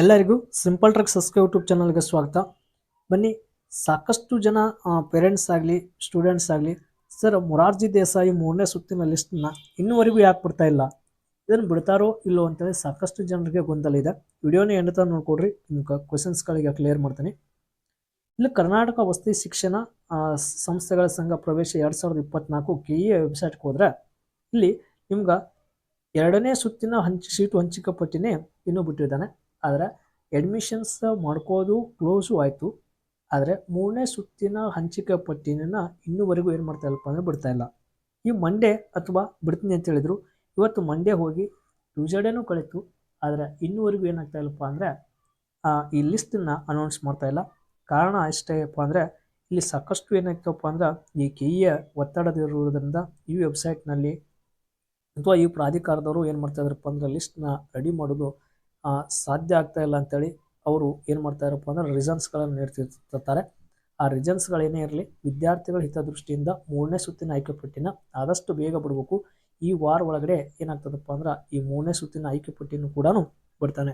ಎಲ್ಲರಿಗೂ simple truck ಸಸ್ಕೆ YouTube ಚಾನಲ್ಗೆ ಸ್ವಾಗತ. ಬನ್ನಿ, ಸಾಕಷ್ಟು ಜನ ಪೇರೆಂಟ್ಸ್ ಆಗಲಿ ಸ್ಟೂಡೆಂಟ್ಸ್ ಆಗಲಿ ಸರ್ ಮೊರಾರ್ಜಿ ದೇಸಾಯಿ ಮೂರನೇ ಸುತ್ತಿನ ಲಿಸ್ಟ್ನ ಇನ್ನುವರೆಗೂ ಯಾಕೆ ಬಿಡ್ತಾ ಇಲ್ಲ? ಇದನ್ನು ಬಿಡ್ತಾರೋ ಇಲ್ಲೋ ಅಂತೇಳಿ ಸಾಕಷ್ಟು ಜನರಿಗೆ ಗೊಂದಲ ಇದೆ ವಿಡಿಯೋನ ಎಂಡ್ತಾ ನೋಡ್ಕೊಡ್ರಿ, ನಿಮ್ಗೆ ಕ್ವೆಶನ್ಸ್ಗಳಿಗೆ ಕ್ಲಿಯರ್ ಮಾಡ್ತೀನಿ. ಇಲ್ಲಿ ಕರ್ನಾಟಕ ವಸತಿ ಶಿಕ್ಷಣ ಸಂಸ್ಥೆಗಳ ಸಂಘ ಪ್ರವೇಶ ಎರಡು ಸಾವಿರದ ಇಪ್ಪತ್ನಾಲ್ಕು ಕೆ ಇ ವೆಬ್ಸೈಟ್ಗೆ ಹೋದ್ರೆ, ಇಲ್ಲಿ ನಿಮ್ಗೆ ಎರಡನೇ ಸುತ್ತಿನ ಹಂಚಿ, ಸೀಟು ಹಂಚಿಕೆ ಪಟ್ಟಿನೇ ಇನ್ನೂ ಬಿಟ್ಟಿದ್ದಾನೆ. ಆದರೆ ಅಡ್ಮಿಷನ್ಸ್ ಮಾಡ್ಕೋದು ಕ್ಲೋಸು ಆಯಿತು. ಆದರೆ ಮೂರನೇ ಸುತ್ತಿನ ಹಂಚಿಕೆ ಪಟ್ಟಿನ ಇನ್ನೂವರೆಗೂ ಏನು ಮಾಡ್ತಾ ಇಲ್ಲಪ್ಪ ಅಂದರೆ ಬಿಡ್ತಾ ಇಲ್ಲ. ಈ ಮಂಡೇ ಅಥವಾ ಬಿಡ್ತೀನಿ ಅಂತ ಹೇಳಿದರು. ಇವತ್ತು ಮಂಡೇ ಹೋಗಿ ಟ್ಯೂಸ್ಡೇನೂ ಕಳೀತು. ಆದರೆ ಇನ್ನೂವರೆಗೂ ಏನಾಗ್ತಾ ಇಲ್ಲಪ್ಪ ಅಂದರೆ ಈ ಲಿಸ್ಟನ್ನು ಅನೌನ್ಸ್ ಮಾಡ್ತಾ ಇಲ್ಲ. ಕಾರಣ ಅಷ್ಟೇಪ್ಪ ಅಂದರೆ, ಇಲ್ಲಿ ಸಾಕಷ್ಟು ಏನಾಗ್ತವಪ್ಪ ಅಂದ್ರೆ, ಈ ಕೆ ಇಯ ಒತ್ತಡದಿರುವುದರಿಂದ ಈ ವೆಬ್ಸೈಟ್ನಲ್ಲಿ ಅಥವಾ ಈ ಪ್ರಾಧಿಕಾರದವರು ಏನು ಮಾಡ್ತಾ ಇದ್ರಪ್ಪ ಅಂದ್ರೆ ಲಿಸ್ಟ್ನ ರೆಡಿ ಮಾಡೋದು ಸಾಧ್ಯ ಆಗ್ತಾ ಇಲ್ಲ ಅಂತೇಳಿ ಅವರು ಏನು ಮಾಡ್ತಾ ಇರಪ್ಪ ಅಂದ್ರೆ ರಿಸನ್ಸ್ಗಳನ್ನು ನೀಡ್ತಿರ್ತಾರೆ. ಆ ರಿಸನ್ಸ್ಗಳೇನೇ ಇರಲಿ, ವಿದ್ಯಾರ್ಥಿಗಳ ಹಿತದೃಷ್ಟಿಯಿಂದ ಮೂರನೇ ಸುತ್ತಿನ ಆಯ್ಕೆ ಪಟ್ಟಿನ ಆದಷ್ಟು ಬೇಗ ಬಿಡಬೇಕು. ಈ ವಾರ ಒಳಗಡೆ ಏನಾಗ್ತದಪ್ಪ ಅಂದ್ರೆ ಈ ಮೂರನೇ ಸುತ್ತಿನ ಆಯ್ಕೆ ಪಟ್ಟಿನೂ ಕೂಡ ಬಿಡ್ತಾನೆ.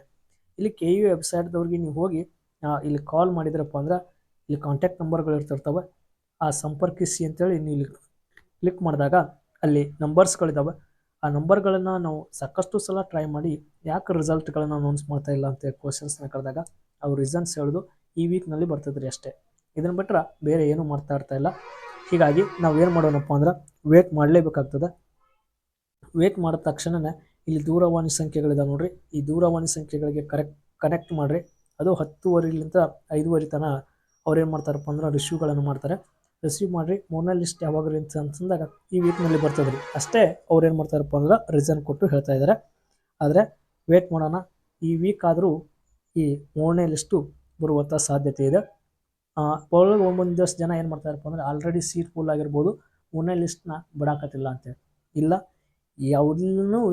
ಇಲ್ಲಿ ಕೆ ಯು ವೆಬ್ಸೈಟ್ದವ್ರಿಗೆ ನೀವು ಹೋಗಿ ಇಲ್ಲಿ ಕಾಲ್ ಮಾಡಿದ್ರಪ್ಪ ಅಂದ್ರೆ ಇಲ್ಲಿ ಕಾಂಟ್ಯಾಕ್ಟ್ ನಂಬರ್ಗಳು ಇರ್ತಿರ್ತವೆ. ಆ, ಸಂಪರ್ಕಿಸಿ ಅಂತೇಳಿ ನೀವು ಇಲ್ಲಿ ಕ್ಲಿಕ್ ಮಾಡಿದಾಗ ಅಲ್ಲಿ ನಂಬರ್ಸ್ಗಳಿದ್ದಾವೆ ಆ ನಂಬರ್ಗಳನ್ನು ನಾವು ಸಾಕಷ್ಟು ಸಲ ಟ್ರೈ ಮಾಡಿ ಯಾಕೆ ರಿಸಲ್ಟ್ಗಳನ್ನು ಅನೌನ್ಸ್ ಮಾಡ್ತಾ ಇಲ್ಲ ಅಂತ ಕ್ವಶನ್ಸ್ನ ಕರೆದಾಗ ಅವ್ರು ರೀಸನ್ಸ್ ಹೇಳೋದು ಈ ವೀಕ್ನಲ್ಲಿ ಬರ್ತದ್ರಿ ಅಷ್ಟೇ. ಇದನ್ನು ಬಿಟ್ಟರೆ ಬೇರೆ ಏನೂ ಮಾಡ್ತಾ ಇರ್ತಾ ಇಲ್ಲ. ಹೀಗಾಗಿ ನಾವು ಏನು ಮಾಡೋಣಪ್ಪ ಅಂದ್ರೆ ವೇಟ್ ಮಾಡಲೇಬೇಕಾಗ್ತದೆ. ವೇಟ್ ಮಾಡಿದ ತಕ್ಷಣನೇ ಇಲ್ಲಿ ದೂರವಾಣಿ ಸಂಖ್ಯೆಗಳಿದಾವೆ ನೋಡ್ರಿ. ಈ ದೂರವಾಣಿ ಸಂಖ್ಯೆಗಳಿಗೆ ಕರೆಕ್ಟ್ ಕನೆಕ್ಟ್ ಮಾಡಿರಿ. ಅದು ಹತ್ತುವರೆಲಿಂದ ಐದುವರೆ ತನಕ ಅವ್ರು ಏನು ಮಾಡ್ತಾರಪ್ಪ ಅಂದ್ರೆ ರಿಶ್ಯೂಗಳನ್ನು ಮಾಡ್ತಾರೆ. ರಿಸೀವ್ ಮಾಡಿರಿ, ಮೂರನೇ ಲಿಸ್ಟ್ ಯಾವಾಗ ಅಂತ ಅಂತಂದಾಗ ಈ ವೀಕ್ನಲ್ಲಿ ಬರ್ತದೆ ರೀ ಅಷ್ಟೇ ಅವ್ರು ಏನು ಮಾಡ್ತಾರಪ್ಪ ಅಂದ್ರೆ ರೀಸನ್ ಕೊಟ್ಟು ಹೇಳ್ತಾ ಇದ್ದಾರೆ ಆದರೆ ವೇಟ್ ಮಾಡೋಣ, ಈ ವೀಕ್ ಆದರೂ ಈ ಮೂರನೇ ಲಿಸ್ಟು ಬರುವಂಥ ಸಾಧ್ಯತೆ ಇದೆ. ಒಳಗೆ ದಿವಸ ಜನ ಏನು ಮಾಡ್ತಾರಪ್ಪ ಅಂದ್ರೆ ಆಲ್ರೆಡಿ ಸೀಟ್ ಫುಲ್ ಆಗಿರ್ಬೋದು, ಮೂರನೇ ಲಿಸ್ಟ್ನ ಬಿಡಾಕತ್ತಿಲ್ಲ ಅಂತೇಳಿ ಇಲ್ಲ ಯಾವುದೂ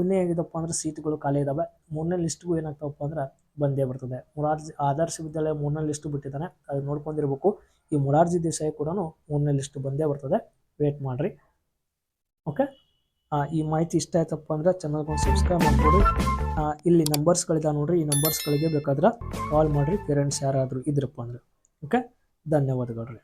ಇನ್ನೇ ಆಗಿದಪ್ಪ ಅಂದ್ರೆ ಸೀಟ್ಗಳು ಖಾಲಿ ಇದ್ದಾವೆ ಮೂರನೇ ಲಿಸ್ಟ್ಗೂ ಏನಾಗ್ತಾವಪ್ಪ ಅಂದ್ರೆ ಬಂದೇ ಬರ್ತದೆ. ಮುರಾರ್ಜಿ ಆದರ್ಶ ವಿದ್ಯಾಲಯ ಮೂರನೇ ಲಿಸ್ಟ್ ಬಿಟ್ಟಿದ್ದಾನೆ. ಅದು ನೋಡ್ಕೊಂಡಿರ್ಬೇಕು. ಈ ಮುರಾರ್ಜಿ ದೇಸಾಯಿ ಕೂಡ ಮೂರನೇ ಲಿಸ್ಟ್ ಬಂದೇ ಬರ್ತದೆ. ವೇಟ್ ಮಾಡಿರಿ. ಓಕೆ ಈ ಮಾಹಿತಿ ಇಷ್ಟ ಆಯ್ತಪ್ಪ ಅಂದ್ರೆ ಚಾನಲ್ಗೊಂದು ಸಬ್ಸ್ಕ್ರೈಬ್ ಮಾಡ್ಕೊಡಿ. ಇಲ್ಲಿ ನಂಬರ್ಸ್ಗಳಿದಾವೆ ನೋಡ್ರಿ. ಈ ನಂಬರ್ಸ್ಗಳಿಗೆ ಬೇಕಾದ್ರೆ ಕಾಲ್ ಮಾಡಿರಿ. ಪೇರೆಂಟ್ಸ್ ಯಾರಾದರೂ ಇದ್ರಪ್ಪ ಅಂದ್ರೆ. ಓಕೆ ಧನ್ಯವಾದಗಳು ರೀ.